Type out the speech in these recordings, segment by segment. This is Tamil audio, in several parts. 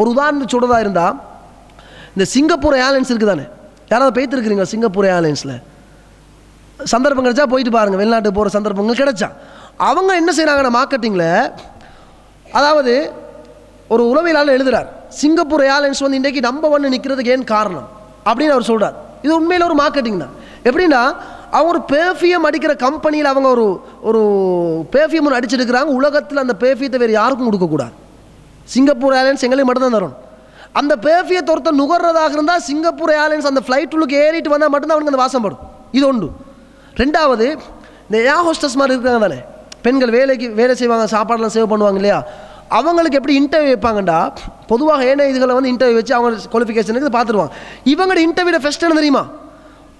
ஒரு உதாரணத்துக்கு சொல்கிறதா இருந்தால் இந்த சிங்கப்பூர் ஏர்லைன்ஸ் இருக்குது தானே யாராவது பேத்துருக்குறீங்களா சிங்கப்பூர் ஏர்லைன்ஸில்? சந்தர்ப்பம் கிடைச்சா போயிட்டு பாருங்கள் வெளிநாட்டுக்கு போகிற சந்தர்ப்பங்கள் கிடைச்சா. அவங்க என்ன செய்கிறாங்கன்னா மார்க்கெட்டிங்கில் அதாவது ஒரு உளவியலாளர் எழுதுகிறார் சிங்கப்பூர் ஏர்லைன்ஸ் வந்து இன்றைக்கு நம்ப ஒன்று நிற்கிறதுக்கு ஏன் காரணம்? அப்படின்னு அவர் சொல்கிறார் இது உண்மையில் ஒரு மார்க்கெட்டிங் தான். எப்படின்னா அவங்க ஒரு பேஃபியம் அடிக்கிற கம்பெனியில் அவங்க ஒரு ஒரு பேஃபியம் ஒன்று அடிச்சிருக்கிறாங்க உலகத்தில் அந்த பேஃபியத்தை வேறு யாருக்கும் கொடுக்கக்கூடாது. சிங்கப்பூர் ஏர்லைன்ஸ் எங்களுக்கு மட்டும்தான் தரணும். அந்த பேஃபியத்தை ஒருத்தர் நுகர்றதாக இருந்தால் சிங்கப்பூர் ஏர்லைன்ஸ் அந்த ஃப்ளைட் உள்ளுக்கு ஏறிட்டு வந்தால் மட்டும்தான் அவனுக்கு அந்த வாசம் படும். இது ஒன்று. ரெண்டாவது இந்த ஏர் ஹோஸ்டஸ் மாதிரி இருக்காங்க தானே. பெண்கள் வேலைக்கு வேலை செய்வாங்க சாப்பாடெல்லாம் சேவ் பண்ணுவாங்க இல்லையா? அவங்களுக்கு எப்படி இன்டர்வியூ வைப்பாங்கண்டா பொதுவாக ஏன இதுகளை வந்து இன்டர்வியூ வச்சு அவங்க குவாலிஃபிகேஷனுக்கு பார்த்துருவாங்க. இவங்களோட இன்டர்வியூட ஃபஸ்ட் என்ன தெரியுமா?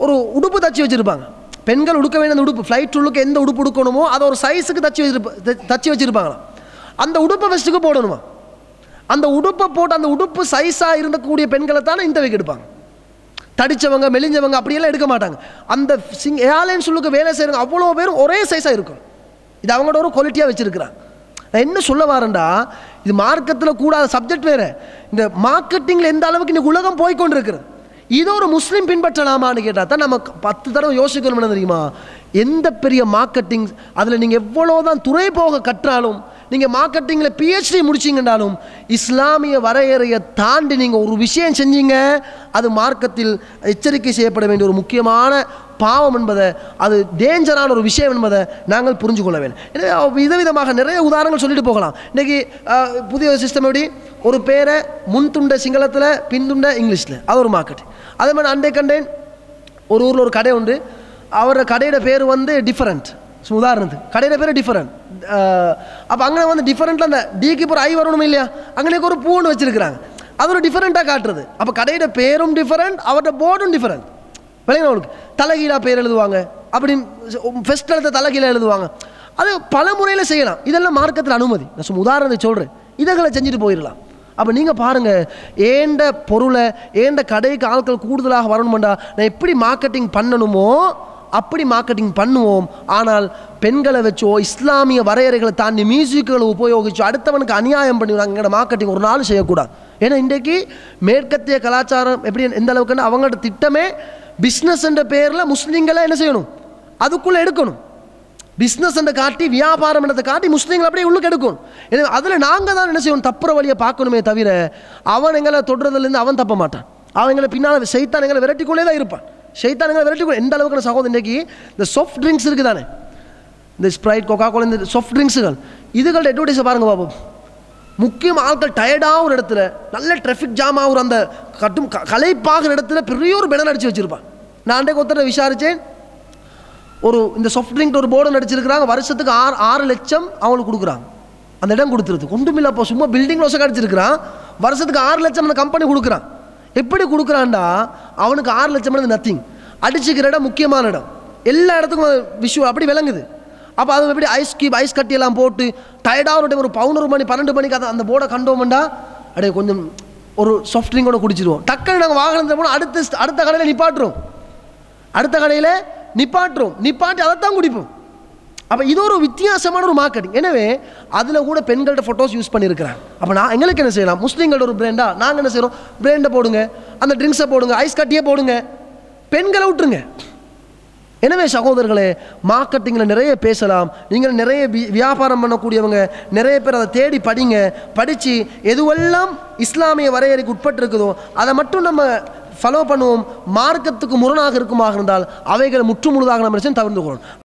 ஒரு உடுப்பு தச்சு வச்சுருப்பாங்க. பெண்கள் உடுக்க வேண்டிய அந்த உடுப்பு ஃப்ளைட் உள்ளுக்கு எந்த உடுப்பு உடுக்கணுமோ அதை ஒரு சைஸுக்கு தச்சு வச்சிருப்ப தச்சு வச்சுருப்பாங்களாம். அந்த உடுப்பை ஃபஸ்ட்டுக்கு போடணுமா? அந்த உடுப்பை போட்டு அந்த உடுப்பு சைஸாக இருந்தக்கூடிய பெண்களை தானே இன்டர்வியூக்கு எடுப்பாங்க. தடிச்சவங்க மெலிஞ்சவங்க அப்படியெல்லாம் எடுக்க மாட்டாங்க. அந்த சிங் ஏர்லைன்ஸ் உள்ளுக்கு வேலை செய்கிறவங்க அவ்வளோ பேரும் ஒரே சைஸாக இருக்கும். இது அவங்களோட ஒரு குவாலிட்டியாக வச்சுருக்கிறாங்க. நான் என்ன சொல்ல வரேன்டா இது மார்க்கத்தில் கூடாத சப்ஜெக்ட் வேறு. இந்த மார்க்கெட்டிங்கில் எந்த அளவுக்கு இன்னைக்கு உலகம் போய்க்கொண்டிருக்கிறது இது ஒரு முஸ்லீம் பின்பற்றலாமான்னு கேட்டால் தான் நம்ம பத்து தடவை யோசிக்கணும் தெரியுமா? எந்த பெரிய மார்க்கெட்டிங் அதில் நீங்கள் எவ்வளோ தான் துறை போக கற்றாலும் நீங்கள் மார்க்கெட்டிங்கில் பிஹெச்டி முடிச்சிங்கன்றாலும் இஸ்லாமிய வரையறையை தாண்டி நீங்கள் ஒரு விஷயம் செஞ்சீங்க அது மார்க்கத்தில் எச்சரிக்கை செய்யப்பட வேண்டிய ஒரு முக்கியமான பாவம் என்பதை அது டேஞ்சரான ஒரு விஷயம் என்பதை நாங்கள் புரிஞ்சு கொள்ள வேண்டும். எனவே விதவிதமாக நிறைய உதாரணங்கள் சொல்லிட்டு போகலாம். இன்றைக்கி புதிய சிஸ்டம் எப்படி? ஒரு பேரை முன்துண்ட சிங்களத்தில் பின்துண்ட இங்கிலீஷில். அது ஒரு மார்க்கெட் அதே மாதிரி அண்டை கண்டேன் ஒரு ஊரில் ஒரு கடை உண்டு. அவரோட கடையோட பேர் வந்து டிஃப்ரெண்ட் ஸோ உதாரணத்துக்கு கடையில் பேர் டிஃபரண்ட் அப்போ அங்கே வந்து டிஃபரெண்ட்டில் அந்த டீக்கு ஒரு ஐ வரணும் இல்லையா? அங்கே ஒரு பூன்னு வச்சுருக்கிறாங்க. அது ஒரு டிஃபரெண்ட்டாக காட்டுறது. அப்போ கடையோட பேரும் டிஃபரெண்ட் அவரோட போர்டும் டிஃபரெண்ட் விளையாட அவளுக்கு தலைகீழாக பேர் எழுதுவாங்க. அப்படி ஃபெஸ்ட் எழுத தலைகீழாக எழுதுவாங்க. அது பல முறையில் செய்யலாம். இதெல்லாம் மார்க்கத்தில் அனுமதி. நான் சும்மா உதாரணத்தை சொல்கிறேன் இதைகளை செஞ்சுட்டு போயிடலாம். அப்போ நீங்கள் பாருங்கள் ஏண்ட பொருளை ஏண்ட கடைக்கு ஆட்கள் கூடுதலாக வரணுமெண்டா? நான் எப்படி மார்க்கெட்டிங் பண்ணணுமோ அப்படி மார்க்கெட்டிங் பண்ணுவோம். ஆனால் பெண்களை வச்சோ இஸ்லாமிய வரையறைகளை தாண்டி மியூசிக்குகளை உபயோகிச்சோ அடுத்தவனுக்கு அநியாயம் பண்ணி எங்களோட மார்க்கெட்டிங் ஒரு நாள் செய்யக்கூடாது. ஏன்னா இன்றைக்கு மேற்கத்திய கலாச்சாரம் எப்படி எந்த அளவுக்குன்னு அவங்களோட திட்டமே பிஸ்னஸ் என்ற பேரில் முஸ்லீம்களை என்ன செய்யணும்? அதுக்குள்ளே எடுக்கணும். பிஸ்னஸ் என்ற காட்டி வியாபாரம் என்றதை காட்டி முஸ்லீம்கள் அப்படியே உள்ளுக்கு எடுக்கணும். எனவே அதில் நாங்கள் தான் என்ன செய்யணும்? தப்புற வழியை பார்க்கணுமே தவிர அவன் எங்களை தொடுறதுலேருந்து அவன் தப்ப மாட்டான். அவன் எங்களை பின்னால் செய்தான் எங்களை விரட்டிக்கொள்ளே தான் இருப்பான். ஷைத்தான் விரட்டி எந்த அளவுக்கு சகோதரன் இன்றைக்கி இந்த சாஃப்ட் ட்ரிங்க்ஸ் இருக்குது தானே இந்த ஸ்ப்ரைட் கொக்கா கோலா இந்த சாஃப்ட் ட்ரிங்க்ஸுகள் இதுகளோட அட்வர்டைஸை பாருங்கள் பாபு. முக்கியம் ஆட்கள் டயர்டாக ஒரு இடத்துல நல்ல டிராஃபிக் ஜாம் ஆகிற அந்த கட்டும் க- களைப்பாகிற இடத்துல பெரிய ஒரு பெனல் அடித்து வச்சுருப்பான். நான் அன்றைக்கு ஒருத்தரை விசாரித்தேன் ஒரு இந்த சாஃப்ட் ட்ரிங்க் ஒரு போர்டு நடிச்சிருக்கிறாங்க வருஷத்துக்கு ஆறு ஆறு லட்சம் அவங்களுக்கு கொடுக்குறாங்க. அந்த இடம் கொடுத்துருது. ஒன்றுமில்ல அப்போ சும்மா பில்டிங் லோசம் அடிச்சிருக்கிறான் வருஷத்துக்கு ஆறு லட்சம் அந்த கம்பெனி கொடுக்குறான். எப்படி கொடுக்குறான்டா? அவனுக்கு ஆறு லட்சம் நத்திங் அடிச்சுக்கிற இடம் முக்கியமான இடம். எல்லா இடத்துக்கும் விஷயம் அப்படி விளங்குது. அப்போ அது எப்படி ஐஸ் கீப் ஐஸ் கட்டி எல்லாம் போட்டு டயர்டாக ஒரு டைம் ஒரு பதினொரு மணி பன்னெண்டு மணிக்கு அதை அந்த போர்டை கண்டோம்டா அப்படியே கொஞ்சம் ஒரு சாஃப்ட் ட்ரிங்கோட குடிச்சிடுவோம் டக்குன்னு நாங்கள் வாகனத்தை போனால் அடுத்த அடுத்த கடையில் நிப்பாட்டுறோம். அடுத்த கடையில் நிப்பாட்டுறோம். நிப்பாட்டி அதைத்தான் குடிப்போம். அப்போ இது ஒரு வித்தியாசமான ஒரு மார்க்கெட்டிங் எனவே அதில் கூட பெண்கள்கிட்ட ஃபோட்டோஸ் யூஸ் பண்ணியிருக்கிறாங்க அப்போ நான் எங்களுக்கு என்ன செய்யலாம்? முஸ்லீம்களோட ஒரு பிராண்டா நாங்கள் என்ன செய்கிறோம் பிராண்டை போடுங்க. அந்த ட்ரிங்க்ஸை போடுங்க. ஐஸ் கட்டியே போடுங்க. பெண்களை விட்டுருங்க. எனவே சகோதரர்களே மார்க்கெட்டிங்கில் நிறைய பேசலாம். நீங்கள் நிறைய வியாபாரம் பண்ணக்கூடியவங்க நிறைய பேர் அதை தேடி படிங்க. படித்து எதுவெல்லாம் இஸ்லாமிய வரையறைக்கு உட்பட்டிருக்குதோ அதை மட்டும் நம்ம ஃபாலோ பண்ணுவோம். மார்க்கத்துக்கு முரணாக இருக்குமாக இருந்தால் அவைகளை முற்று முழுதாக நம்ம நினைச்சு தவிர்த்து